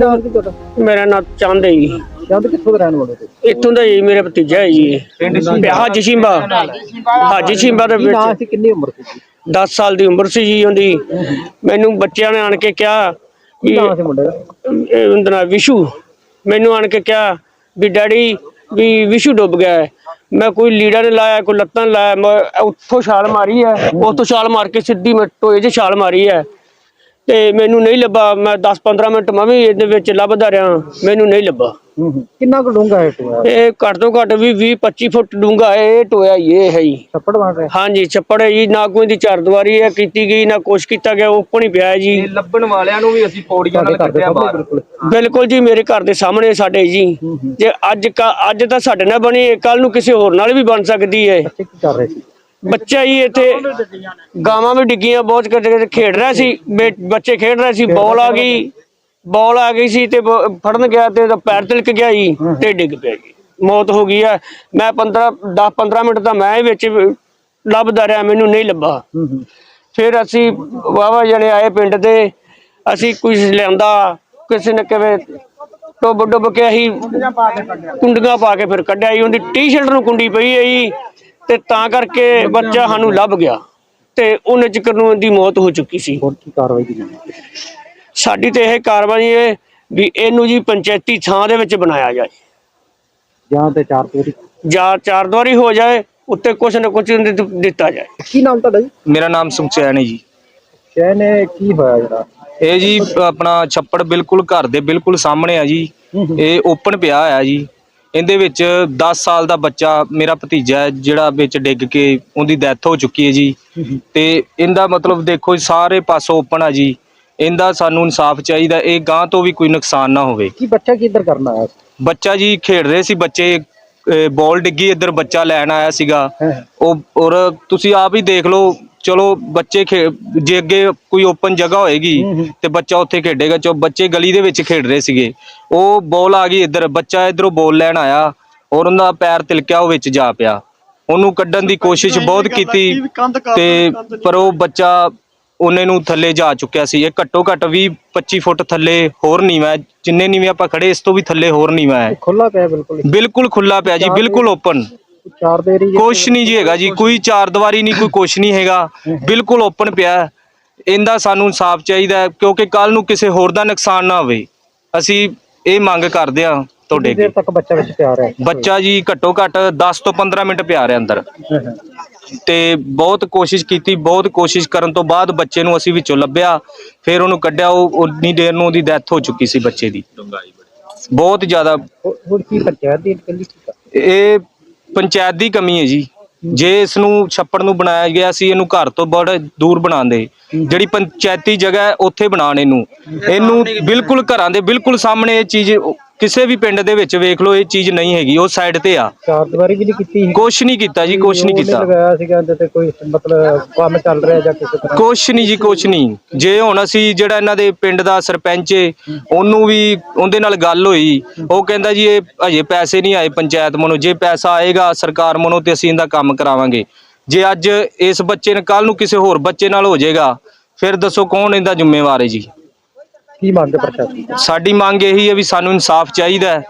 ਨਾਮ ਕੀ ਤੁਹਾਡਾ? ਮੇਰਾ ਨਾਮ ਚੰਦ ਹੈ ਜੀ। ਜਦ ਕਿੱਥੋਂ ਦੇ ਰਹਿਣ ਵਾਲੇ ਤੇ ਇੱਥੋਂ ਦਾ ਜੀ ਮੇਰਾ ਭਤੀਜਾ ਹੈ ਜੀ। ਹਾਜੀ ਸ਼ਿੰਬਾ। ਹਾਜੀ ਸ਼ਿੰਬਾ ਦੇ ਨਾਂ ਵਿੱਚ ਸੀ ਕਿੰਨੀ ਉਮਰ ਸੀ ਜੀ? 10 ਸਾਲ ਦੀ ਉਮਰ ਸੀ ਜੀ ਉਹਦੀ। ਮੈਨੂੰ ਬੱਚਿਆਂ ਨੇ ਆਣ ਕੇ ਕਿਹਾ ਕੀ ਵੀ ਨਾਂ ਸੀ ਮੁੰਡੇ ਦਾ? ਉਹਦਾ ਵਿਸ਼ੂ। ਮੈਨੂੰ ਆਣ ਕੇ ਕਿਹਾ ਵੀ ਡੈਡੀ ਵੀ ਵਿਸ਼ੂ ਡੁੱਬ ਗਿਆ ਹੈ। ਮੈਂ ਕੋਈ ਲੀੜਾ ਨੇ ਲਾਇਆ ਕੋਈ ਲੱਤਾਂ ਨੇ ਲਾਇਆ ਮੈਂ ਉੱਥੋਂ ਛਾਲ ਮਾਰੀ ਹੈ। ਉੱਥੋਂ ਛਾਲ ਮਾਰ ਕੇ ਸਿੱਧੀ ਮੈਂ ਟੋਏ 'ਚ ਛਾਲ ਮਾਰੀ ਹੈ। ਤੇ ਮੈਨੂੰ ਨਹੀਂ ਲੱਭਾ। ਮੈਂ 10-15 ਮਿੰਟ ਮੈਂ ਵੀ ਇਹਦੇ ਵਿੱਚ ਲੱਭਦਾ ਰਿਹਾ। ਮੈਨੂੰ ਨਹੀਂ ਲੱਭਾ। ਹੂੰ ਹੂੰ। ਕਿੰਨਾ ਕੁ ਡੂੰਘਾ ਹੈ ਟੋਆ ਇਹ ਘੱਟ ਤੋਂ ਘੱਟ ਵੀ 20 25 ਫੁੱਟ ਡੂੰਘਾ ਇਹ ਟੋਇਆ ਹੀ ਇਹ ਹੈ ਜੀ ਛੱਪੜ ਬਣ ਰਿਹਾ? ਹਾਂਜੀ ਛੱਪੜ ਹੈ ਜੀ। ਨਾ ਕੋਈ ਦੀ ਚਾਰ ਦੀਵਾਰੀ ਹੈ ਕੀਤੀ ਗਈ ਨਾ ਕੁਛ ਕੀਤਾ ਗਿਆ ਉੱਪਰ ਹੀ ਪਿਆ ਹੈ ਜੀ ਲੱਭਣ ਵਾਲਿਆਂ ਨੂੰ ਵੀ ਅਸੀਂ ਪੌੜੀਆਂ ਨਾਲ ਘਰ ਦੇ ਕੱਢਿਆ ਸਾਹਮਣੇ ਬਾਹਰ। ਬਿਲਕੁਲ। ਬਿਲਕੁਲ ਜੀ ਮੇਰੇ ਘਰ ਦੇ ਸਾਹਮਣੇ ਸਾਡੇ ਜੀ। ਹੂੰ ਹੂੰ। ਜੇ ਅੱਜ ਕਾ ਅੱਜ ਤਾਂ ਸਾਡੇ ਨਾਲ ਬਣੀ ਕੱਲ ਨੂੰ ਕਿਸੇ ਹੋਰ ਨਾਲ ਵੀ ਬਣ ਸਕਦੀ ਹੈ। ਬੱਚੇ ਕੀ ਕਰ ਰਹੇ ਸੀ? ਬੱਚਾ ਹੀ ਇੱਥੇ ਗਾਵਾਂ ਵੀ ਡਿੱਗੀਆਂ ਬਹੁਤ ਕਿਤੇ ਖੇਡ ਰਿਹਾ ਸੀ ਬੱਚੇ ਖੇਡ ਰਹੇ ਸੀ ਬੋਲ ਆ ਗਈ ਬੋਲ ਆ ਗਈ ਸੀ ਤੇ ਫੜਨ ਗਿਆ ਤੇ ਪੈਰ ਤਿਲਕ ਗਿਆ ਜੀ ਤੇ ਡਿੱਗ ਪਿਆ ਜੀ। ਮੌਤ ਹੋ ਗਈ ਹੈ ਮੈਂ 15 10 15 ਮਿੰਟ ਤਾਂ ਮੈਂ ਵਿੱਚ ਲੱਭਦਾ ਰਿਹਾ ਮੈਨੂੰ ਨਹੀਂ ਲੱਭਾ। ਫਿਰ ਅਸੀਂ ਵਾਵਾ ਜਣੇ ਆਏ ਪਿੰਡ ਦੇ ਅਸੀਂ ਕੁਝ ਲਿਆਂਦਾ ਕਿਸੇ ਨੇ ਕਿਵੇਂ ਟੁੱਬ ਡੁੱਬ ਕੇ ਅਸੀਂ ਕੁੰਡੀਆਂ ਪਾ ਕੇ ਫਿਰ ਕੱਢਿਆ ਜੀ। ਉਹਦੀ ਟੀ-ਸ਼ਰਟ ਨੂੰ ਕੁੰਡੀ ਪਈ ਹੈ ਜੀ। ਤੇ ਤਾਂ ਕਰਕੇ ਬੱਚਾ ਸਾਨੂੰ ਲੱਭ ਗਿਆ ਤੇ ਉਹਨੇ ਚਿਕਰ ਨੂੰ ਉਹਦੀ ਮੌਤ ਹੋ ਚੁੱਕੀ ਸੀ। ਹੋਰ ਕੀ ਕਾਰਵਾਈ ਕੀਤੀ? ਸਾਡੀ ਤੇ ਇਹ ਕਾਰਵਾਈ ਹੈ ਵੀ ਇਹਨੂੰ ਜੀ ਪੰਚਾਇਤੀ ਥਾਂ ਦੇ ਵਿੱਚ ਬਣਾਇਆ ਜਾਏ। ਜਾਂ ਤੇ ਚਾਰ ਪੂਰੀ ਜਾਂ ਚਾਰਦਵਾਰੀ ਹੋ ਜਾਏ ਉੱਤੇ ਕੁਛ ਨਾ ਕੁਛ ਦਿੱਤ- ਜਾਏ। ਕੀ ਨਾਮ ਤੁਹਾਡਾ ਜੀ? ਮੇਰਾ ਨਾਮ ਸੁਖਚੈਨ ਹੈ ਜੀ। ਸ਼ਹਿ ਨੇ ਕੀ ਹੋਇਆ ਜਿਹੜਾ? ਇਹ ਜੀ ਆਪਣਾ ਛੱਪੜ ਬਿਲਕੁਲ ਘਰ ਦੇ ਬਿਲਕੁਲ ਸਾਹਮਣੇ ਆ ਜੀ। ਇਹ ਓਪਨ ਪਿਆ ਆ ਜੀ। ਇਹਦੇ ਵਿੱਚ 10 ਸਾਲ ਦਾ ਬੱਚਾ ਮੇਰਾ ਭਤੀਜਾ ਹੈ ਜਿਹੜਾ ਵਿੱਚ ਡਿੱਗ ਕੇ ਉਹਦੀ ਡੈਥ ਹੋ ਚੁੱਕੀ ਹੈ ਜੀ। ਤੇ ਇਹਦਾ ਮਤਲਬ ਦੇਖੋ ਜੀ, ਸਾਰੇ ਪਾਸੋਂ ਓਪਨ ਆ ਜੀ ਇਹਦਾ ਸਾਨੂੰ ਇਨਸਾਫ ਚਾਹੀਦਾ ਇਹ ਗਾਂ ਤੋਂ ਵੀ ਕੋਈ ਨੁਕਸਾਨ ਨਾ ਹੋਵੇ ਕੀ ਬੱਚਾ ਕਿੱਧਰ ਕਰਨ ਆਇਆ ਸੀ? ਬੱਚਾ ਜੀ ਖੇਡ ਰਹੇ ਸੀ ਬੱਚੇ ਬਾਲ ਡਿੱਗੀ ਇੱਧਰ ਬੱਚਾ ਲੈਣ ਆਇਆ ਸੀਗਾ ਹੈਂ। ਉਹ ਔਰ ਤੁਸੀਂ ਆਪ ਹੀ ਦੇਖ ਲਓ ਚਲੋ ਬੱਚੇ ਖੇ- ਜੇ ਅੱਗੇ ਕੋਈ ਓਪਨ ਜਗ੍ਹਾ ਹੋਏਗੀ। ਤੇ ਬੱਚਾ ਉੱਥੇ ਖੇਡੇਗਾ ਚੋ ਬੱਚੇ ਗਲੀ ਦੇ ਵਿੱਚ ਖੇਡ ਰਹੇ ਸੀਗੇ ਉਹ ਬੋਲ ਆ ਗਈ ਇੱਧਰ ਬੱਚਾ ਇੱਧਰੋਂ ਬੋਲ ਲੈਣ ਆਇਆ ਔਰ ਉਹਦਾ ਪੈਰ ਤਿਲਕਿਆ ਉਹ ਵਿੱਚ ਜਾ ਪਿਆ ਉਹਨੂੰ ਕੱਢਣ ਦੀ ਕੋਸ਼ਿਸ਼ ਬਹੁਤ ਕੀਤੀ ਤੇ ਪਰ ਉਹ ਬੱਚਾ ਉਹਨੇ ਨੂੰ ਥੱਲੇ ਜਾ ਚੁੱਕਿਆ ਸੀ ਇਹ ਘੱਟੋ ਘੱਟ 20 25 ਫੁੱਟ ਥੱਲੇ ਹੋਰ ਨੀਵਾਂ ਹੈ। ਜਿੰਨੇ ਨੀਵੇਂ ਆਪਾਂ ਖੜੇ ਇਸ ਤੋਂ ਵੀ ਥੱਲੇ ਹੋਰ ਨੀਵਾਂ ਹੈ ਖੁੱਲਾ ਪਿਆ ਬਿਲਕੁਲ। ਬਿਲਕੁਲ ਖੁੱਲਾ ਪਿਆ ਜੀ ਬਿਲਕੁਲ ਓਪਨ ਚਾਰ ਦੇ ਏਰੀਏ ਕੁਛ ਨਹੀਂ ਜੀ ਹੈਗਾ ਜੀ ਕੋਈ ਚਾਰ ਦੀਵਾਰੀ ਨਹੀਂ ਕੋਈ ਕੁਛ ਨਹੀਂ ਹੈਗਾ। ਬਿਲਕੁਲ ਓਪਨ ਪਿਆ ਹੈ। ਇਹਦਾ ਸਾਨੂੰ ਇਨਸਾਫ ਚਾਹੀਦਾ ਹੈ, ਕਿਉਂਕਿ ਕੱਲ ਨੂੰ ਕਿਸੇ ਹੋਰ ਦਾ ਨੁਕਸਾਨ ਨਾ ਹੋਵੇ। ਅਸੀਂ ਇਹ ਮੰਗ ਕਰਦੇ ਹਾਂ ਤੁਹਾਡੇ ਦੇਰ ਅੱਗੇ ਤੱਕ ਬੱਚਾ ਵਿੱਚ ਪਿਆ ਰਿਹਾ ਬੱਚਾ ਜੀ ਘੱਟੋ ਘੱਟ 10 ਤੋਂ 15 ਮਿੰਟ ਪਿਆ ਰਿਹਾ ਅੰਦਰ। ਤੇ ਬਹੁਤ ਕੋਸ਼ਿਸ਼ ਕੀਤੀ ਬਹੁਤ ਕੋਸ਼ਿਸ਼ ਕਰਨ ਤੋਂ ਬਾਅਦ ਬੱਚੇ ਨੂੰ ਅਸੀਂ ਵਿੱਚੋਂ ਲੱਭਿਆ। ਫਿਰ ਉਹਨੂੰ ਕੱਢਿਆ ਉਹ ਉਨੀ ਦੇਰ ਨੂੰ ਉਹਦੀ ਡੈਥ ਹੋ ਚੁੱਕੀ ਸੀ ਬੱਚੇ ਦੀ। ਬਹੁਤ ਜ਼ਿਆਦਾ ਹੋਰ ਹੋਰ ਕੀ ਪੰਚਾਇਤ ਦੀ ਇਕੱਲੀ ਕੀ ਕਰ- ਇਹ ਪੰਚਾਇਤ ਦੀ ਕਮੀ ਹੈ ਜੀ। ਜੇ ਇਸ ਨੂੰ ਛੱਪੜ ਨੂੰ ਬਣਾਇਆ ਗਿਆ ਸੀ, ਇਹਨੂੰ ਘਰ ਤੋਂ ਬੜੇ ਦੂਰ ਬਣਾਉਂਦੇ। ਜਿਹੜੀ ਪੰਚਾਇਤੀ ਜਗ੍ਹਾ ਹੈ, ਉੱਥੇ ਬਣਾਉਣ ਇਹਨੂੰ। ਇਹਨੂੰ ਬਿਲਕੁਲ ਘਰਾਂ ਦੇ ਬਿਲਕੁਲ ਸਾਹਮਣੇ ਇਹ ਚੀਜ਼ ਕਿਸੇ ਵੀ ਪਿੰਡ ਦੇ ਵਿੱਚ ਵੇਖ ਲਓ ਇਹ ਚੀਜ਼ ਨਹੀਂ ਹੈਗੀ ਉਹ ਸਾਈਡ ਤੇ ਆ। ਚਾਰ ਦੀਵਾਰੀ ਵੀ ਨਹੀਂ ਕੀਤੀ ਸੀ। ਕੁਛ ਨਹੀਂ ਕੀਤਾ ਜੀ ਕੁਛ ਨਹੀਂ ਕੀਤਾ। ਲਗਾਇਆ ਸੀਗਾ ਇਹਦੇ ਤੇ ਕੋਈ ਮਤਲਬ ਕੰਮ ਚੱਲ ਰਿਹਾ ਜਾਂ ਕਿਸੇ ਤਰ੍ਹਾਂ? ਕੁਛ ਨਹੀਂ ਜੀ ਕੁਛ ਨਹੀਂ। ਜੇ ਹੁਣ ਅਸੀਂ ਜਿਹੜਾ ਇਹਨਾਂ ਦੇ ਪਿੰਡ ਦਾ ਸਰਪੰਚ ਏ ਉਹਨੂੰ ਵੀ ਉਹਦੇ ਨਾਲ ਗੱਲ ਹੋਈ ਉਹ ਕਹਿੰਦਾ ਜੀ ਇਹ ਅਜੇ ਪੈਸੇ ਨਹੀਂ ਆਏ ਪੰਚਾਇਤ ਮਨੋਂ। ਜੇ ਪੈਸਾ ਆਏਗਾ ਸਰਕਾਰ ਮਨੋਂ ਤੇ ਅਸੀਂ ਇਹਦਾ ਕੰਮ ਕਰਾਵਾਂਗੇ। ਜੇ ਅੱਜ ਇਸ ਬੱਚੇ ਨੇ ਕੱਲ ਨੂੰ ਕਿਸੇ ਹੋਰ ਬੱਚੇ ਨਾਲ ਹੋ ਜਾਏਗਾ ਫਿਰ ਦੱਸੋ ਕੌਣ ਇਹਦਾ ਜ਼ਿੰਮੇਵਾਰ ਹੈ ਜੀ? ਕੀ ਮੰਗ ਪ੍ਰਸ਼ਾਸਨ? ਸਾਡੀ ਮੰਗ ਇਹੀ ਹੈ ਵੀ ਸਾਨੂੰ ਇਨਸਾਫ ਚਾਹੀਦਾ ਹੈ।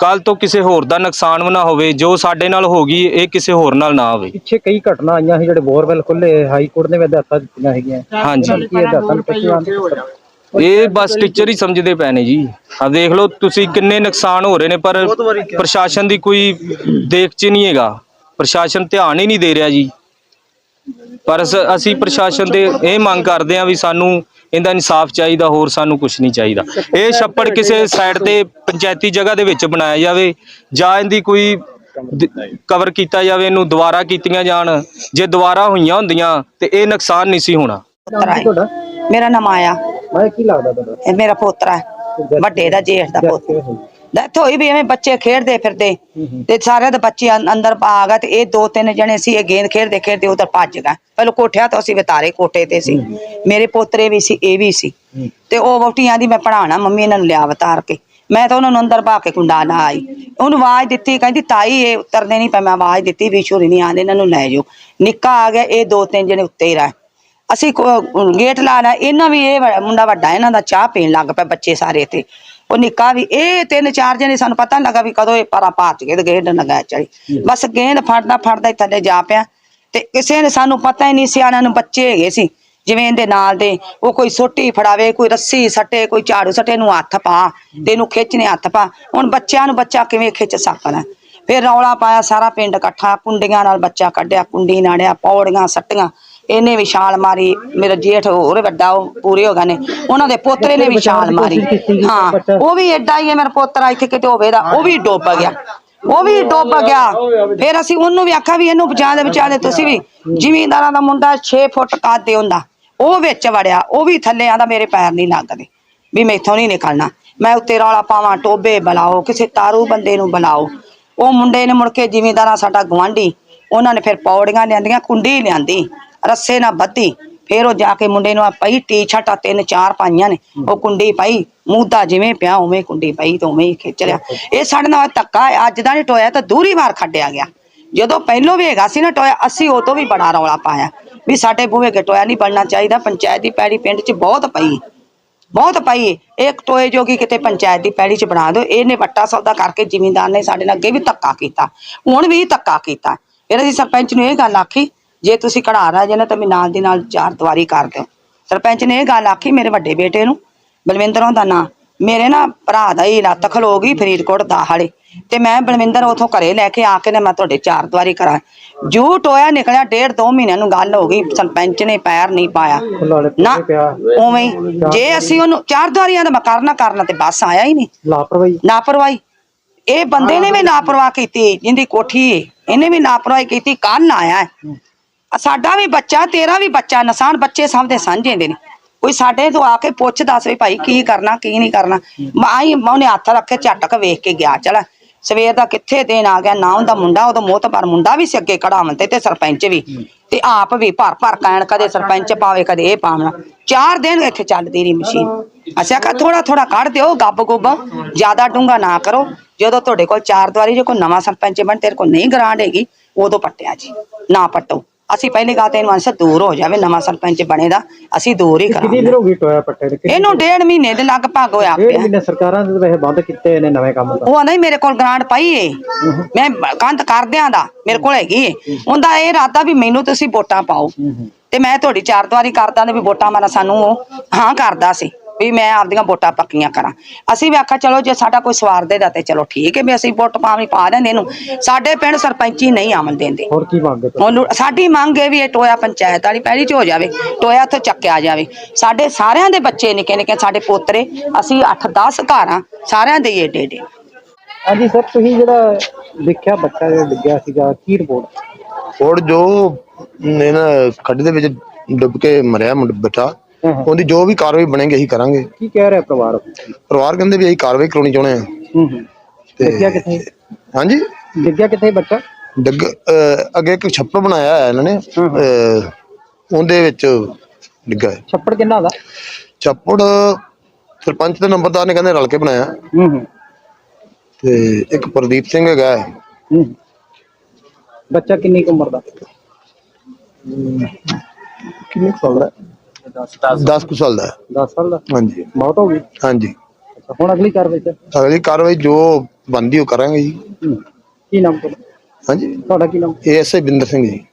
ਕੱਲ ਤੋਂ ਕਿਸੇ ਹੋਰ ਦਾ ਨੁਕਸਾਨ ਵੀ ਨਾ ਹੋਵੇ ਜੋ ਸਾਡੇ ਨਾਲ ਹੋ ਗਈ ਇਹ ਕਿਸੇ ਹੋਰ ਨਾਲ ਨਾ ਹੋਵੇ। ਪਿੱਛੇ ਕਈ ਘਟਨਾ ਆਈਆਂ ਸੀ ਜਿਹੜੇ ਬੋਰਵੈਲ ਖੁੱਲੇ ਹਾਈ ਕੋਰਟ ਨੇ ਵੀ ਦਿੱਤੀਆਂ ਹੈਗੀਆਂ। ਹਾਂਜੀ। ਕੀ ਹਦਾਇਤਾਂ ਨੂੰ ਪਿੱਛੇ ਇਹ ਬਸ ਟੀਚਰ ਹੀ ਸਮਝਦੇ ਪਏ ਨੇ ਜੀ। ਆ ਦੇਖ ਲਓ ਤੁਸੀਂ ਕਿੰਨੇ ਨੁਕਸਾਨ ਹੋ ਰਹੇ ਨੇ ਪਰ ਪ੍ਰਸ਼ਾਸਨ ਦੀ ਕੋਈ ਦੇਖ ਚ ਨਹੀਂ ਹੈਗਾ। ਪ੍ਰਸ਼ਾਸਨ ਧਿਆਨ ਹੀ ਨਹੀਂ ਦੇ ਰਿਹਾ ਜੀ। ਪਰ ਅਸ- ਅਸੀਂ ਪ੍ਰਸ਼ਾਸਨ ਦੇ ਇਹ ਮੰਗ ਕਰਦੇ ਹਾਂ ਵੀ ਸਾਨੂੰ ਇਹਦਾ ਇਨਸਾਫ ਚਾਹੀਦਾ ਹੋਰ ਸਾਨੂੰ ਕੁਝ ਨਹੀਂ ਚਾਹੀਦਾ। ਇਹ ਛੱਪੜ ਕਿਸੇ ਸਾਈਡ ਤੇ ਪੰਚਾਇਤੀ ਜਗ੍ਹਾ ਦੇ ਵਿੱਚ ਬਣਾਇਆ ਜਾਵੇ ਜਾਂ ਇਹਦੀ ਕੋਈ ਕਵਰ ਕੀਤਾ ਜਾਵੇ ਇਹਨੂੰ ਦੁਬਾਰਾ ਕੀਤੀਆਂ ਜਾਣ ਜੇ ਦੁਬਾਰਾ ਹੋਈਆਂ ਹੁੰਦੀਆਂ ਤੇ ਇਹ ਨੁਕਸਾਨ ਨਹੀਂ ਸੀ ਹੋਣਾ। ਪੁੱਤਰਾ ਹੈ। ਤੁਹਾਡਾ ਮੇਰਾ ਨਾਮ ਆਇਆ। ਮੈਂ ਕੀ ਲੱਗਦਾ ਤੁਹਾਡਾ? ਇਹ ਮੇਰਾ ਪੋਤਰਾ ਹੈ। ਵੱਡੇ ਦਾ ਜੇਠ ਦਾ ਪੁੱਤ? ਡੈਥ ਹੋਈ ਵੀ ਐਵੇਂ ਬੱਚੇ ਖੇਡਦੇ ਫਿਰਦੇ। ਤੇ ਸਾਰਿਆਂ ਦੇ ਬੱਚੇ ਅੰ- ਅੰਦਰ ਆ ਗਏ ਤੇ ਇਹ ਦੋ ਤਿੰਨ ਜਣੇ ਸੀ ਇਹ ਗੇਂਦ ਖੇਡਦੇ ਖੇਡਦੇ ਉਧਰ ਭੱਜ ਗਏ। ਪਹਿਲਾਂ ਕੋਠਿਆਂ ਤੋਂ ਅਸੀਂ ਵਿਤਾਰੇ ਕੋਟੇ ਤੇ ਸੀ। ਮੇਰੇ ਪੋਤਰੇ ਵੀ ਸੀ ਇਹ ਵੀ ਸੀ। ਤੇ ਉਹ ਵੋਟੀਆਂ ਦੀ ਮੈਂ ਪੜਾਉਣਾ ਮੰਮੀ ਇਹਨਾਂ ਨੂੰ ਲਿਆ ਵਤਾਰ ਕੇ। ਮੈਂ ਤਾਂ ਉਹਨਾਂ ਨੂੰ ਅੰਦਰ ਪਾ ਕੇ ਕੁੰਡਾ ਲਾ ਆਈ। ਉਹਨੂੰ ਆਵਾਜ਼ ਦਿੱਤੀ ਕਹਿੰਦੀ ਤਾਈ ਇਹ ਉਤਰਦੇ ਨਹੀਂ ਪਏ ਮੈਂ ਆਵਾਜ਼ ਦਿੱਤੀ ਵਿਸ਼ੂਰੀ ਨਹੀਂ ਆਂਦੇ ਇਹਨਾਂ ਨੂੰ ਲੈ ਜਾਓ। ਨਿੱਕਾ ਆ ਗਿਆ ਇਹ ਦੋ ਤਿੰਨ ਜਣੇ ਉੱਤੇ ਹੀ ਰਹੇ। ਅਸੀਂ ਕੋ- ਗੇਟ ਲਾਣਾ ਇਹਨਾਂ ਵੀ ਇਹ ਵ- ਮੁੰਡਾ ਵੱਡਾ ਇਹਨਾਂ ਦਾ ਚਾਹ ਪੀਣ ਲੱਗ ਪਿਆ ਬੱਚੇ ਸਾਰੇ ਤੇ ਉਹ ਨਿੱਕਾ ਵੀ ਇਹ ਤਿੰਨ ਚਾਰ ਜਣੇ ਸਾਨੂੰ ਪਤਾ ਨੀ ਲੱਗਾ ਵੀ ਕਦੋਂ ਇਹ ਪਾਰਾ ਪਾਚ ਗਏ ਤੇ ਗੇਟ ਲਗਾ ਚੜੀ ਬਸ ਗੇਂਦ ਫੜਦਾ ਫੜਦਾ ਹੀ ਥੱਲੇ ਜਾ ਪਿਆ। ਤੇ ਕਿਸੇ ਨੇ ਸਾਨੂੰ ਪਤਾ ਹੀ ਨਹੀਂ ਸਿਆਣਿਆਂ ਨੂੰ ਬੱਚੇ ਹੈਗੇ ਸੀ। ਜਿਵੇਂ ਇਹਦੇ ਨਾਲ ਦੇ ਉਹ ਕੋਈ ਸੋਟੀ ਫੜਾਵੇ ਕੋਈ ਰੱਸੀ ਸੱਟੇ ਕੋਈ ਝਾੜੂ ਸੱਟੇ ਨੂੰ ਹੱਥ ਪਾ ਤੇ ਇਹਨੂੰ ਖਿੱਚਨੇ ਹੱਥ ਪਾ। ਹੁਣ ਬੱਚਿਆਂ ਨੂੰ ਬੱਚਾ ਕਿਵੇਂ ਖਿੱਚ ਸਕਦਾ? ਫਿਰ ਰੌਲਾ ਪਾਇਆ ਸਾਰਾ ਪਿੰਡ ਇਕੱਠਾ ਕੁੰਡੀਆਂ ਨਾਲ ਬੱਚਾ ਕੱਢਿਆ ਕੁੰਡੀ ਨਾੜਿਆ ਪੌੜੀਆਂ ਸੱਟੀਆਂ। ਇਹਨੇ ਵੀ ਛਾਲ ਮਾਰੀ ਮੇਰਾ ਜੇਠ ਹੋਰ ਵੱਡਾ ਉਹ ਪੂਰੇ ਹੋ ਗਏ ਨੇ। ਉਹਨਾਂ ਦੇ ਪੋਤਰੇ ਨੇ ਵੀ ਛਾਲ ਮਾਰੀ। ਹਾਂ ਉਹ ਵੀ ਐਡਾ ਹੀ ਹੈ ਮੇਰਾ ਪੋਤਰਾ ਇੱਥੇ ਕਿਤੇ ਹੋਵੇ ਦਾ ਉਹ ਵੀ ਡੁੱਬ ਗਿਆ। ਉਹ ਵੀ ਡੁੱਬ ਗਿਆ। ਫਿਰ ਅਸੀਂ ਉਹਨੂੰ ਵੀ ਆਖਿਆ ਵੀ ਇਹਨੂੰ ਬਚਾ ਦੇ ਬਚਾ ਦੇ। ਤੁਸੀਂ ਵੀ ਜ਼ਿਮੀਂਦਾਰਾਂ ਦਾ ਮੁੰਡਾ 6 ਫੁੱਟ ਕੱਦ ਹੁੰਦਾ। ਉਹ ਵਿੱਚ ਵੜਿਆ ਉਹ ਵੀ ਥੱਲੇ ਆਂਦਾ ਮੇਰੇ ਪੈਰ ਨਹੀਂ ਲੱਗਦੇ। ਵੀ ਮੈਥੋਂ ਨਹੀਂ ਨਿਕਲਣਾ। ਮੈਂ ਉੱਤੇ ਰੌਲਾ ਪਾਵਾਂ ਟੋਬੇ ਬੁਲਾਓ ਕਿਸੇ ਤਾਰੂ ਬੰਦੇ ਨੂੰ ਬੁਲਾਓ। ਉਹ ਮੁੰਡੇ ਨੇ ਮੁੜ ਕੇ ਜ਼ਿਮੀਂਦਾਰਾਂ ਸਾਡਾ ਗਵਾਂਢੀ ਉਹਨਾਂ ਨੇ ਫਿਰ ਪੌੜੀਆਂ ਲਿਆਂਦੀਆਂ ਕੁੰਡੀ ਲਿਆਂਦੀ। ਰੱਸੇ ਨਾਲ ਬੱਧੀ। ਫਿਰ ਉਹ ਜਾ ਕੇ ਮੁੰਡੇ ਨੂੰ ਆ ਪਈ ਟੀ-ਸ਼ਰਟ ਤਿੰਨ ਚਾਰ ਪਾਈਆਂ ਨੇ। ਉਹ ਕੁੰਡੀ ਪਾਈ ਮੂੰਹਦਾ ਜਿਵੇਂ ਪਿਆ ਉਵੇਂ ਕੁੰਡੀ ਪਈ ਤੇ ਉਵੇਂ ਹੀ ਖਿੱਚ ਲਿਆ। ਇਹ ਸਾਡੇ ਨਾਲ ਧੱਕਾ ਹੈ, ਅੱਜ ਦਾ ਨਹੀਂ ਟੋਇਆ ਤਾਂ ਦੂਰੀ ਵਾਰ ਖੱਡਿਆ ਗਿਆ। ਜਦੋਂ ਪਹਿਲੋਂ ਵੀ ਹੈਗਾ ਸੀ ਨਾ ਟੋਇਆ ਅਸੀਂ ਉਦੋਂ ਵੀ ਬੜਾ ਰੌਲਾ ਪਾਇਆ। ਵੀ ਸਾਡੇ ਬੂਹੇ ਕੇ ਟੋਇਆ ਨਹੀਂ ਬਣਨਾ ਚਾਹੀਦਾ ਪੰਚਾਇਤ ਦੀ ਪੈੜੀ ਪਿੰਡ 'ਚ ਬਹੁਤ ਪਈ। ਬਹੁਤ ਪਈ ਏ। ਇੱਕ ਟੋਏ ਜੋਗੀ ਕਿਤੇ ਪੰਚਾਇਤ ਦੀ ਪੈੜੀ 'ਚ ਬਣਾ ਦਿਓ। ਇਹਨੇ ਵੱਟਾ ਸੌਦਾ ਕਰਕੇ ਜ਼ਿਮੀਂਦਾਰ ਨੇ ਸਾਡੇ ਨਾਲ ਅੱਗੇ ਵੀ ਧੱਕਾ ਕੀਤਾ। ਹੁਣ ਵੀ ਧੱਕਾ ਕੀਤਾ। ਫਿਰ ਅਸੀਂ ਸਰਪੰਚ ਨੂੰ ਇਹ ਗੱਲ ਆਖੀ ਜੇ ਤੁਸੀਂ ਕਢਾ ਰਹੇ ਜੇ ਨਾ ਤਾਂ ਵੀ ਨਾਲ ਦੀ ਨਾਲ ਚਾਰ ਦੀਵਾਰੀ ਕਰ ਦਿਓ। ਸਰਪੰਚ ਨੇ ਇਹ ਗੱਲ ਆਖੀ ਮੇਰੇ ਵੱਡੇ ਬੇਟੇ ਨੂੰ ਬਲਵਿੰਦਰ ਦਾ ਨਾਂ। ਮੇਰੇ ਨਾ ਭਰਾ ਦਾ ਹੀ ਲੱਤ ਖਲੋ ਗਈ ਫਰੀਦਕੋਟ ਦਾਹੜੇ ਤੇ ਮੈਂ ਬਲਵਿੰਦਰ ਉਥੋਂ ਘਰੇ ਲੈ ਕੇ ਆ ਕੇ ਨੇ ਮੈਂ ਤੁਹਾਡੇ ਚਾਰ ਦੀਵਾਰੀ ਕਰਾਂ। ਜੂ ਟੋਇਆ ਨਿਕਲਿਆ ਡੇਢ ਦੋ ਮਹੀਨਿਆਂ ਨੂੰ ਗੱਲ ਹੋ ਗਈ ਸਰਪੰਚ ਨੇ ਪੈਰ ਨਹੀਂ ਪਾਇਆ। ਨਾ ਉਵੇਂ। ਜੇ ਅਸੀਂ ਉਹਨੂੰ ਚਾਰ ਦੁਆਰੀਆਂ ਦਾ ਮੈਂ ਕਰਨਾ ਕਰਨਾ ਤੇ ਬਸ ਆਇਆ ਹੀ ਨਹੀਂ। ਲਾਪਰਵਾਹੀ। ਲਾਪਰਵਾਹੀ। ਇਹ ਬੰਦੇ ਨੇ ਵੀ ਲਾਪਰਵਾਹ ਕੀਤੀ ਜਿੰਦੀ ਕੋਠੀ ਇਹਨੇ ਵੀ ਲਾਪਰਵਾਹੀ ਕੀਤੀ ਕੱਲ ਆਇਆ। ਸਾਡਾ ਵੀ ਬੱਚਾ, ਤੇਰਾ ਵੀ ਬੱਚਾ, ਨਸਾਨ ਬੱਚੇ ਸਭ ਦੇ ਸਾਂਝੇ ਦੇ ਨੇ। ਕੋਈ ਸਾਡੇ ਤੋਂ ਆ ਕੇ ਪੁੱਛ ਦੱਸ ਵੀ ਭਾਈ ਕੀ ਕਰਨਾ, ਕੀ ਨਹੀਂ ਕਰਨਾ। ਮਾਈ ਉਹਨੇ ਹੱਥ ਰੱਖੇ, ਝਟਕ ਵੇਖ ਕੇ ਗਿਆ, ਚਲ। ਸਵੇਰ ਦਾ ਕਿੱਥੇ ਦੇਣ ਆ ਗਿਆ, ਨਾ ਉਹਦਾ ਮੁੰਡਾ, ਉਹਦਾ ਮੋਤਬਰ ਮੁੰਡਾ ਵੀ ਸੀ ਅੱਗੇ ਕਢਾਵਣ ਤੇ ਤੇ ਸਰਪੰਚ ਵੀ। ਤੇ ਆਪ ਵੀ ਭਰ ਭਰ ਕਹਿਣ, ਕਦੇ ਸਰਪੰਚ ਪਾਵੇ, ਕਦੇ ਇਹ ਪਾਵਣਾ ਚਾਰ ਦਿਨ ਇੱਥੇ ਚੱਲਦੀ ਰਹੀ ਮਸ਼ੀਨ। ਅਸੀਂ ਆਖਿਆ ਥੋੜਾ ਥੋੜਾ ਕੱਢ ਦਿਓ, ਗੱਬ ਗੁੱਬ, ਜ਼ਿਆਦਾ ਡੂੰਗਾ ਨਾ ਕਰੋ। ਜਦੋਂ ਤੁਹਾਡੇ ਕੋਲ ਚਾਰ ਦੁਆਰੀ ਜੇ ਕੋਈ ਨਵਾਂ ਸਰਪੰਚ ਬਣ, ਤੇਰੇ ਕੋਲ ਨਹੀਂ ਗਰਾਂਡ ਹੈਗੀ, ਉਦੋਂ ਪੱਟਿਆ ਜੀ। ਨਾ ਪੱਟੋ। ਅਸੀਂ ਪਹਿਲੀ ਗੱਲ ਤਾਂ ਇਹਨੂੰ ਅੰਸ਼ ਦੂਰ ਹੋ ਜਾਵੇ ਨਵਾਂ ਸਰਪੰਚ ਬਣੇਦਾ ਅਸੀਂ ਦੂਰ ਹੀ ਕਿੰਨੀ ਕਰਾਂਗੇ। ਦੇਰ ਹੋ ਗਈ ਟੋਇਆ ਪੱਟੇ ਦੇ? ਕਿੰਨੀ- ਇਹਨੂੰ ਡੇਢ ਮਹੀਨੇ ਦੇ ਲਗਭਗ ਹੋਇਆ ਡੇਢ ਪਿਆ। ਮਹੀਨੇ ਸਰਕਾਰਾਂ ਦੇ ਤਾਂ ਵੈਸੇ ਬੰਦ ਕੀਤੇ ਨੇ ਨਵੇਂ ਕੰਮ ਤਾਂ। ਉਹ ਆਂਦਾ ਮੇਰੇ ਕੋਲ ਗ੍ਰਾਂਟ ਪਈ ਏ। ਮੈਂ ਕੰਧ ਕਰਦਿਆਂ ਦਾ ਮੇਰੇ ਕੋਲ ਹੈਗੀ ਏ। ਉਹਦਾ ਇਹ ਇਰਾਦਾ ਵੀ ਮੈਨੂੰ ਤੁਸੀਂ ਵੋਟਾਂ ਪਾਓ। ਤੇ ਮੈਂ ਤੁਹਾਡੀ ਚਾਰ ਦੁਆਰੀ ਕਰਦਾ ਨੇ ਵੀ ਵੋਟਾਂ ਮਾਰਾ ਸਾਨੂੰ ਉਹ ਹਾਂ ਕਰਦਾ ਸੀ। ਵੀ ਮੈਂ ਆਪਦੀਆਂ ਵੋਟਾਂ ਪੱਕੀਆਂ ਕਰਾਂ। ਅਸੀਂ ਵੀ ਆਖਿਆ ਚਲੋ ਜੇ ਸਾਡਾ ਕੋਈ ਸਵਾਰ ਦੇਦਾ ਤੇ ਚਲੋ ਠੀਕ ਹੈ ਵੀ ਅਸੀਂ ਵੋਟ ਪਾਵੀ ਪਾ ਦਿੰਦੇ ਇਹਨੂੰ। ਸਾਡੇ ਪਿੰਡ ਸਰਪੰਚੀ ਨਹੀਂ ਆਮਲ ਦਿੰਦੇ। ਹੋਰ ਕੀ ਮੰਗੇ ਉਹਨੂੰ ਸਾਡੀ ਮੰਗ ਇਹ ਵੀ ਇਹ ਟੋਇਆ ਪੰਚਾਇਤ ਵਾਲੀ ਪਹਿਲੀ ਚ ਹੋ ਜਾਵੇ ਟੋਇਆ ਤੋਂ ਚੱਕਿਆ ਜਾਵੇ। ਸਾਡੇ ਸਾਰਿਆਂ ਦੇ ਬੱਚੇ ਨਿੱਕੇ ਨਿੱਕੇ ਸਾਡੇ ਪੋਤਰੇ ਅਸੀਂ 8-10 ਘਰ ਸਾਰਿਆਂ ਦੇ ਹੀ ਏਡੇ ਏਡੇ। ਹਾਂਜੀ ਸਰ ਤੁਸੀਂ ਜਿਹੜਾ ਦੇਖਿਆ ਬੱਚਾ ਜਿਹੜਾ ਡਿੱਗਿਆ ਸੀਗਾ ਕੀ ਰਿਪੋਰਟ? ਔਰ ਜੋ ਨੇ ਨਾ ਖੱਡ ਦੇ ਵਿੱਚ ਡੁੱਬ ਕੇ ਮਰਿਆ ਮੁੰਡਾ ਬੱਚਾ ਹਾਂ ਹਾਂ ਉਹਦੀ ਜੋ ਵੀ ਕਾਰਵਾਈ ਬਣੇਗੀ ਅਸੀਂ ਕਰਾਂਗੇ। ਕੀ ਕਹਿ ਰਿਹਾ ਪਰਿਵਾਰ? ਪਰਿਵਾਰ ਕਹਿੰਦੇ ਵੀ ਅਸੀਂ ਕਾਰਵਾਈ ਕਰਾਉਣੀ ਚਾਹੁੰਦੇ ਆ ਹੂੰ ਹੂੰ। ਡਿੱਗਿਆ ਕਿੱਥੇ? ਹਾਂਜੀ? ਡਿੱਗਿਆ ਕਿੱਥੇ ਬੱਚਾ? ਡੱਗ ਅਹ ਅੱਗੇ ਇੱਕ ਛੱਪੜ ਬਣਾਇਆ ਹੈ ਇਹਨਾਂ ਨੇ। ਅਹ ਉਹਦੇ ਵਿੱਚ ਡਿੱਗਾ ਹੈ। ਛੱਪੜ ਕਿੰਨਾ ਦਾ ਛੱਪੜ ਸਰਪੰਚ ਤੇ ਨੰਬਰਦਾਰ ਨੇ ਕਹਿੰਦੇ ਰਲ ਕੇ ਬਣਾਇਆ। ਹੂੰ ਹੂੰ। ਤੇ ਇੱਕ ਪ੍ਰਦੀਪ ਸਿੰਘ ਹੈਗਾ ਹੈ। ਹੂੰ ਬੱਚਾ ਕਿੰਨੀ ਕੁ ਉਮਰ ਦਾ? ਕਿੰਨੇ ਸਾਲ ਦਾ 10 ਕੁ ਸਾਲ ਦਾ। ਹੈ। 10 ਸਾਲ ਦਾ। ਹਾਂਜੀ। ਮੌਤ ਹੋ ਗਈ? ਹਾਂਜੀ। ਅੱਛਾ ਹੁਣ ਅਗਲੀ ਕਾਰਵਾਈ ਚ? ਅਗਲੀ ਕਾਰਵਾਈ ਜੋ ਬੰਦੀ ਉਹ ਕਰਾਂਗੇ ਜੀ। ਕੀ ਨਾਮ ਤੁਹਾਡਾ? ਹਾਂਜੀ। ਤੁਹਾਡਾ ਕੀ ਨਾਮ? ਏਐਸਆਈ ਬਿੰਦਰ ਸਿੰਘ ਜੀ।